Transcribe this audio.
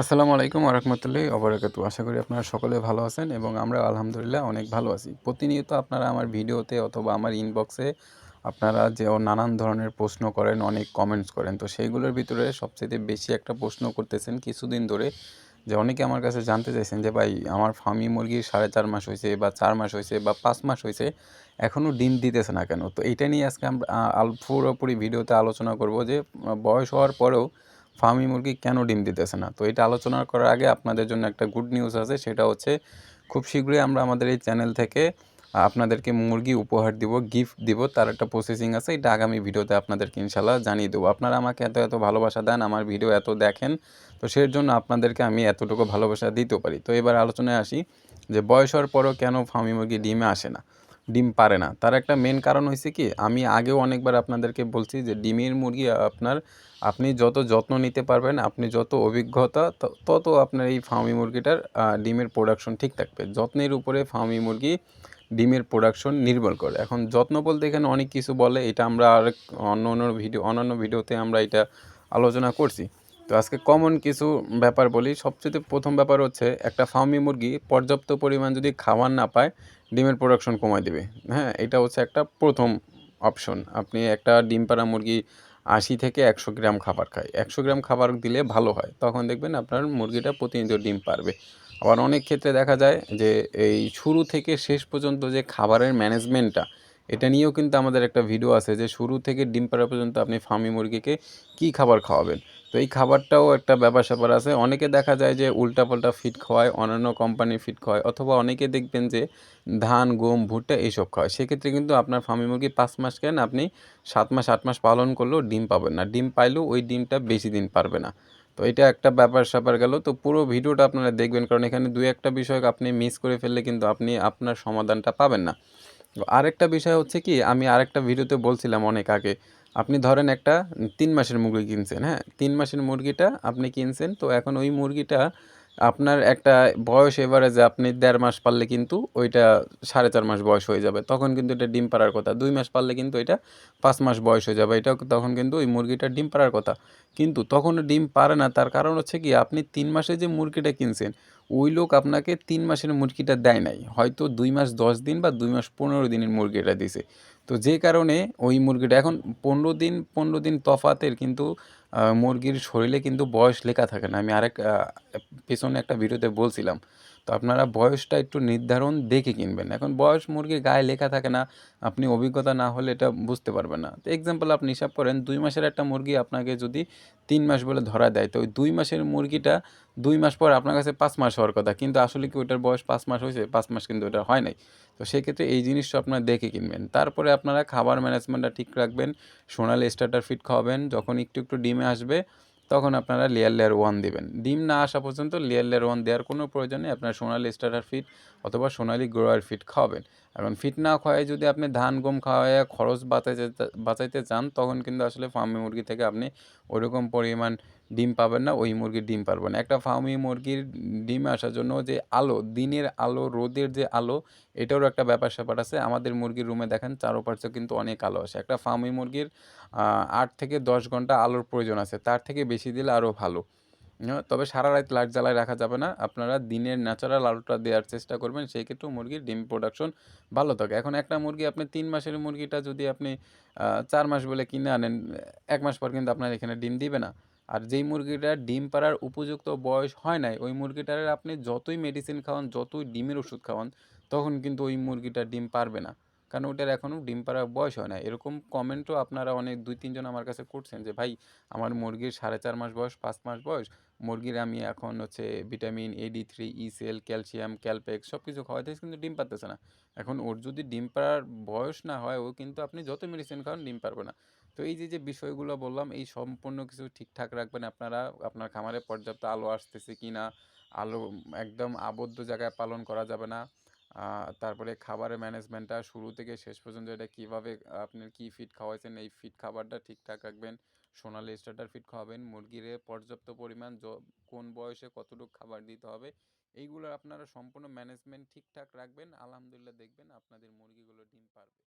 আসসালামু আলাইকুম আরহামতুল্লাহি অবরাকাতু আশা করি আপনারা সকলে ভালো আছেন এবং আমরা আলহামদুলিল্লাহ অনেক ভালো আছি। প্রতিনিয়ত আপনারা আমার ভিডিওতে অথবা আমার ইনবক্সে আপনারা যে নানান ধরনের প্রশ্ন করেন, অনেক কমেন্টস করেন, তো সেইগুলোর ভিতরে সবচেয়ে বেশি একটা প্রশ্ন করতেছেন কিছুদিন ধরে যে অনেকে আমার কাছে জানতে চাইছেন যে, ভাই, আমার ফার্মি মুরগির সাড়ে চার মাস হয়েছে বা চার মাস হয়েছে বা পাঁচ মাস হয়েছে এখনও ডিম দিতেছে না কেন? তো এটা নিয়ে আজকে আমরা পুরোপুরি ভিডিওতে আলোচনা করব যে, বয়স হওয়ার পরেও ফার্মি মুরগি কেন ডিম দিতেছে না? তো এটা আলোচনা করার আগে আপনাদের জন্য একটা গুড নিউজ আছে, সেটা হচ্ছে খুব শীঘ্রই আমরা আমাদের এই চ্যানেল থেকে আপনাদেরকে মুরগি উপহার দিব গিফট দিব, তার একটা প্রসেসিং আছে, এটা আগামী ভিডিওতে আপনাদেরকে ইনশাল্লাহ জানিয়ে দেবো। আপনারা আমাকে এত এত ভালোবাসা দেন, আমার ভিডিও এত দেখেন, তো সেই জন্য আপনাদেরকে আমি এতটুকু ভালোবাসা দিতেও পারি। তো এবার আলোচনায় আসি যে বয়স হওয়ার পরও কেন ফার্মি মুরগি ডিমে আসে না? ডিম পারে না। তার একটা মেন কারণ হয়েছে কি, আমি আগেও অনেকবার আপনাদেরকে বলছি যে ডিমের মুরগি আপনার, আপনি যত যত্ন নিতে পারবেন, আপনি যত অভিজ্ঞতা তত আপনার এই ফার্মি মুরগিটার ডিমের প্রোডাকশন ঠিক থাকবে। যত্নের উপরে ফার্মি মুরগি ডিমের প্রোডাকশন নির্ভর করে। এখন যত্ন বলতে এখানে অনেক কিছু বলে, এটা আমরা আরেক অন্য অন্য ভিডিও, অন্যান্য ভিডিওতে আমরা এটা আলোচনা করছি। তো আজকে কমন কিছু ব্যাপার বলি। সবচেয়ে প্রথম ব্যাপার হচ্ছে, একটা ফার্মি মুরগি পর্যাপ্ত পরিমাণ যদি খাবার না পায়, ডিমের প্রোডাকশন কমায় দেবে। হ্যাঁ এটা হচ্ছে একটা প্রথম অপশন আপনি একটা ডিম পাড়া মুরগি আশি থেকে একশো গ্রাম খাবার খায়। একশো গ্রাম খাবার দিলে ভালো হয়। তখন দেখবেন আপনার মুরগিটা প্রতিনিয়ত ডিম পারবে আবার অনেক ক্ষেত্রে দেখা যায় যে, এই শুরু থেকে শেষ পর্যন্ত যে খাবারের ম্যানেজমেন্টটা এটা নিয়েও কিন্তু আমাদের একটা ভিডিও আছে যে শুরু থেকে ডিম পাড়া পর্যন্ত আপনি ফার্মি মুরগিকে কী খাবার খাওয়াবেন? তো এই খাবারটাও একটা ব্যাপার স্যাপার আছে। অনেকে দেখা যায় যে উল্টাপাল্টা ফিট খাওয়ায়, অন্যান্য কোম্পানির ফিট খাওয়ায়, অথবা অনেকে দেখবেন যে ধান, গম, ভুট্টা এইসব খাওয়ায় সেক্ষেত্রে কিন্তু আপনার ফার্মি মুরগি পাঁচ মাস কেন আপনি সাত মাস, আট মাস পালন করলেও ডিম পাবেন না। ডিম পাইলেও ওই ডিমটা বেশি দিন পারবে না। তো এটা একটা ব্যাপার স্যাপার গেল। তো পুরো ভিডিওটা আপনারা দেখবেন, কারণ এখানে দু একটা বিষয় আপনি মিস করে ফেললে কিন্তু আপনি আপনার সমাধানটা পাবেন না। আরেকটা বিষয় হচ্ছে কি, আমি আরেকটা ভিডিওতে বলছিলাম অনেক আগে, আপনি ধরেন একটা তিন মাসের মুরগি কিনছেন হ্যাঁ? তিন মাসের মুরগিটা আপনি কিনছেন, তো এখন ওই মুরগিটা আপনার একটা বয়স এবারে যে আপনি দেড় মাস পারলে কিন্তু ওইটা সাড়ে চার মাস বয়স হয়ে যাবে, তখন কিন্তু এটা ডিম পাড়ার কথা, দুই মাস পারলে কিন্তু এটা পাঁচ মাস বয়স হয়ে যাবে এটা তখন কিন্তু ওই মুরগিটা ডিম পাড়ার কথা, কিন্তু তখন ডিম পারে না, তার কারণ হচ্ছে কি, আপনি তিন মাসে যে মুরগিটা কিনছেন ওই লোক আপনাকে তিন মাসের মুরগিটা দেয় নাই। হয়তো দুই মাস দশ দিন বা দুই মাস পনেরো দিনের মুরগিটা দিছে। তো যে কারণে ওই মুরগিটা এখন পনেরো দিন পনেরো দিন তফাতের কিন্তু মুরগির শরীরে কিন্তু বয়স লেখা থাকে না। আমি আরেক পেছনে একটা ভিডিওতে বলছিলাম তো আপনারা বয়সটা একটু নির্ধারণ দেখে কিনবেন। এখন বয়স মুরগির গায়ে লেখা থাকে না, আপনি অভিজ্ঞতা না হলে এটা বুঝতে পারবেন না। তো এক্সাম্পল আপনি হিসাব করেন, দুই মাসের একটা মুরগি আপনাকে যদি তিন মাস বলে ধরা দেয়, তো ওই দুই মাসের মুরগিটা দুই মাস পর আপনার কাছে পাঁচ মাস হওয়ার কথা, কিন্তু আসলে কি ওইটার বয়স পাঁচ মাস হয়েছে? পাঁচ মাস কিন্তু ওটা হয় নাই। তো সেক্ষেত্রে এই জিনিসটা আপনারা দেখে কিনবেন। তারপরে আপনারা খাবার ম্যানেজমেন্টটা ঠিক রাখবেন, সোনালি স্টার্টার ফিট খাওয়াবেন, যখন একটু একটু ডিমে আসবে তখন আপনারা লেয়ার লেয়ার ওয়ান দেবেন। ডিম না আসা পর্যন্ত লেয়ার লেয়ার ওয়ান দেওয়ার কোনো প্রয়োজন নেই, আপনার সোনালি স্টার্টার ফিট অথবা সোনালি গ্রোয়ার ফিট খাওয়াবেন। এখন ফিট না খাওয়ায় যদি আপনি ধান, গম খাওয়ায় খরচ বাঁচাইতে বাঁচাইতে চান, তখন কিন্তু আসলে ফার্মি মুরগি থেকে আপনি ওরকম পরিমাণ ডিম পাবেন না, ওই মুরগির ডিম পারবেন না। একটা ফার্মি মুরগির ডিম আসার জন্য যে আলো, দিনের আলো, রোদের যে আলো, এটারও একটা ব্যাপার স্যাপার আছে। আমাদের মুরগির রুমে দেখেন চারোপাশে কিন্তু অনেক আলো আসে একটা ফার্মি মুরগির আট থেকে দশ ঘণ্টা আলোর প্রয়োজন আছে। তার থেকে বেশি দিলে আরও ভালো। তবে সারা রাত লাইট জ্বালায় রাখা যাবে না। আপনারা দিনের ন্যাচারাল আলোটা দেওয়ার চেষ্টা করবেন। সেই ক্ষেত্রেও মুরগির ডিম প্রোডাকশন ভালো থাকে। এখন একটা মুরগি, আপনি তিন মাসের মুরগিটা যদি আপনি চার মাস বলে কিনে আনেন, এক মাস পর কিন্তু আপনার এখানে ডিম দিবে না। আর যেই মুরগিটা ডিম পাড়ার উপযুক্ত বয়স হয় নাই, ওই মুরগিটার আপনি যতই মেডিসিন খাওয়ান, যতই ডিমের ওষুধ খাওয়ান, তখন কিন্তু ওই মুরগিটা ডিম পারবে না। কারণ ওটার এখনও ডিম পাড়ার বয়স হয় না এরকম কমেন্টও আপনারা অনেক দুই তিনজন আমার কাছে করছেন যে, ভাই, আমার মুরগির সাড়ে চার মাস বয়স, পাঁচ মাস বয়স, মুরগির আমি এখন হচ্ছে vitamin A D three calcium Calpex সব কিছু খাওয়াতে কিন্তু ডিম পারতেছে না। এখন ওর যদি ডিম পাড়ার বয়স না হয়, ও কিন্তু আপনি যত মেডিসিন খাওয়ান, ডিম পারবে না। তো এই যে যে বিষয়গুলো বললাম, এই সম্পূর্ণ কিছু ঠিকঠাক রাখবেন আপনারা। আপনার খামারে পর্যাপ্ত আলো আসতেছে কি না, আলো একদম আবদ্ধ জায়গায় পালন করা যাবে না। তারপরে খাবারের ম্যানেজমেন্টটা শুরু থেকে শেষ পর্যন্ত এটা কীভাবে আপনি কী ফিড খাওয়াইছেন, এই ফিড খাবারটা ঠিকঠাক রাখবেন, সোনালি স্টার্টার ফিড খাওয়াবেন, মুরগিরে পর্যাপ্ত পরিমাণ কোন বয়সে কতটুকু খাবার দিতে হবে, এইগুলো আপনারা সম্পূর্ণ ম্যানেজমেন্ট ঠিকঠাক রাখবেন। আলহামদুলিল্লাহ দেখবেন আপনাদের মুরগিগুলো ডিম পারবে।